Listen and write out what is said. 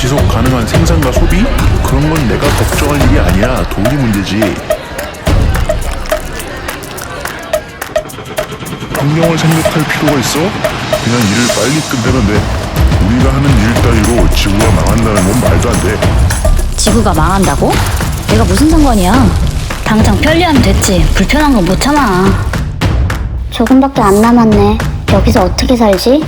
지속 가능한 생산과 소비? 그런 건 내가 걱정할 일이 아니야. 돈이 문제지. 환경을 생각할 필요가 있어? 그냥 일을 빨리 끝내면 돼. 우리가 하는 일 따위로 지구가 망한다는 건 말도 안 돼. 지구가 망한다고? 내가 무슨 상관이야? 당장 편리하면 됐지. 불편한 건 못 참아. 조금밖에 안 남았네. 여기서 어떻게 살지?